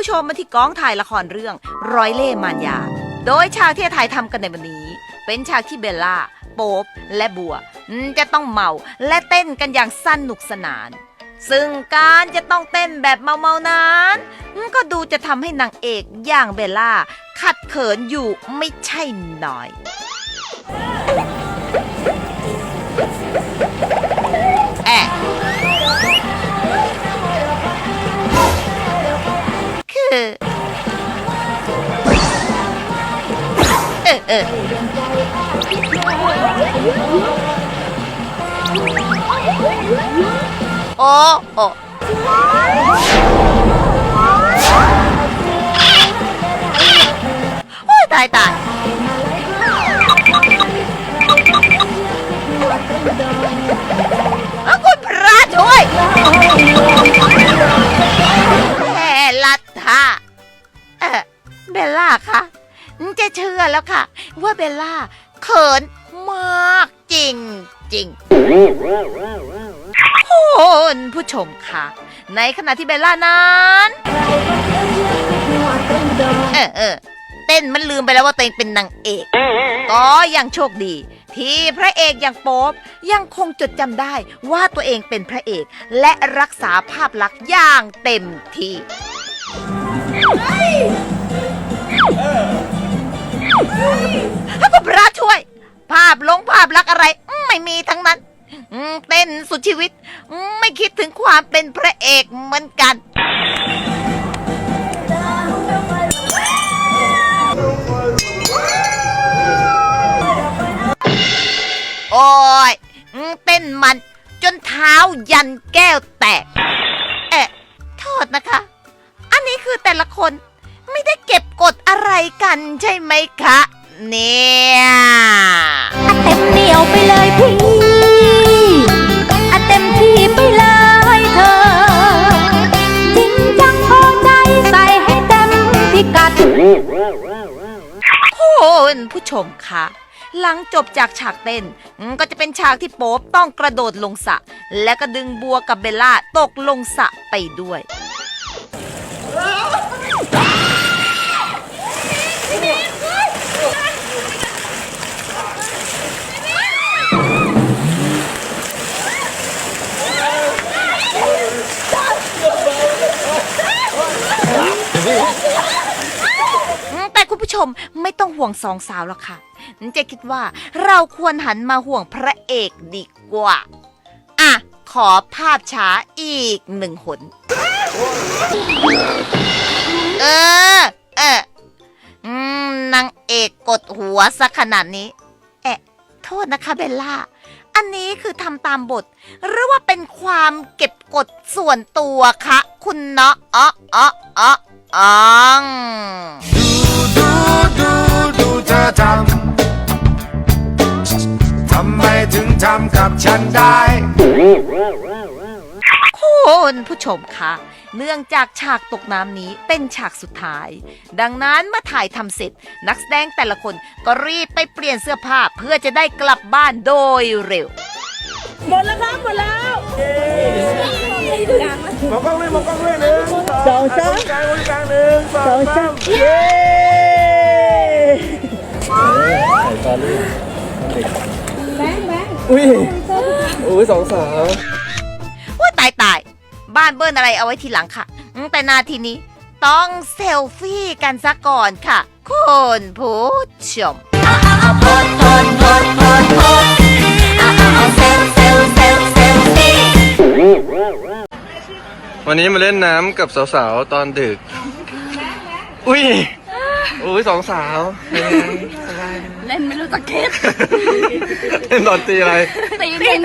ผู้ชมมาที่กองถ่ายละครเรื่องร้อยเล่หมารยา โดยฉากที่ถ่ายทำกันในวันนี้ เป็นฉากที่เบลล่า โป๊บและบัว จะต้องเมาและเต้นกันอย่างสนุกสนาน ซึ่งการจะต้องเต้นแบบเมาๆนั้น ก็ดูจะทำให้นางเอกอย่างเบลล่าขัดเขินอยู่ไม่ใช่น้อย อเออโอ้โอ้โอ้ยตายตาย อแล้วค่ะ ว่าเบลล่าเขินมากจริงจริงคุณผู้ชมค่ะ ในขณะที่เบลล่านั้นเออเออเต้นมันลืมไปแล้วว่าตัวเองเป็นนางเอก ก็ยังโชคดีที่พระเอกอย่างโป๊บยังคงจดจำได้ว่าตัวเองเป็นพระเอก และรักษาภาพลักษณ์อย่างเต็มที่ สุดชีวิต ไม่คิดถึงความเป็นพระเอกเหมือนกัน โอ้ยเต้นมันจนเท้ายันแก้วแตก เอ๊ะ โทษนะคะ อันนี้คือแต่ละคนไม่ได้เก็บกดอะไรกันใช่ไหมคะ เนี่ย ผู้ชมคะหลังจบจากฉากเต้น ก็จะเป็นฉากที่โป๊บต้องกระโดดลงสระและก็ดึงบัวกับเบลล่าตกลงสระไปด้วย ผู้ชมไม่ต้องห่วงสองสาวหรอกค่ะเจะคิดว่าเราควรหันมาห่วงพระเอกดีกว่า อะ ขอภาพช้าอีกหนึ่งหน เออ เอออืมนางเอกกดหัวซะขนาดนี้เอะโทษนะคะเบลล่า อันนี้คือทำตามบท หรือว่าเป็นความเก็บกดส่วนตัวคะ คุณเนาะอ๋ออ๋ออ๋ออ๋อง เธอทำ ทำไมถึงทำกับฉันได้ คุณผู้ชมคะเนื่องจากฉากตกน้ำนี้เป็นฉากสุดท้าย ดังนั้นเมื่อถ่ายทำเสร็จ นักแสดงแต่ละคนก็รีบไปเปลี่ยนเสื้อผ้าเพื่อจะได้กลับบ้านโดยเร็ว หมดแล้วครับ หมดแล้วมองกล้องเลยมองกล้องเลยหนึ่งสองสามกลางคนกลางหนึ่งสองสาม อุ้ยอุ้ยสองสาวว่าตายตายบ้านเบิ้ลอะไรเอาไว้ทีหลังค่ะอืมแต่นาทีนี้ต้องเซลฟี่กันซะก่อนค่ะ คุณผู้ชมวันนี้มาเล่นน้ำกับสาวๆ ตอนดึก อุ้ย อุ้ยสองสาวเป็นไงสบายเล่นไม่รู้จักเก็บเล่นตอนตีอะไร ตีดิน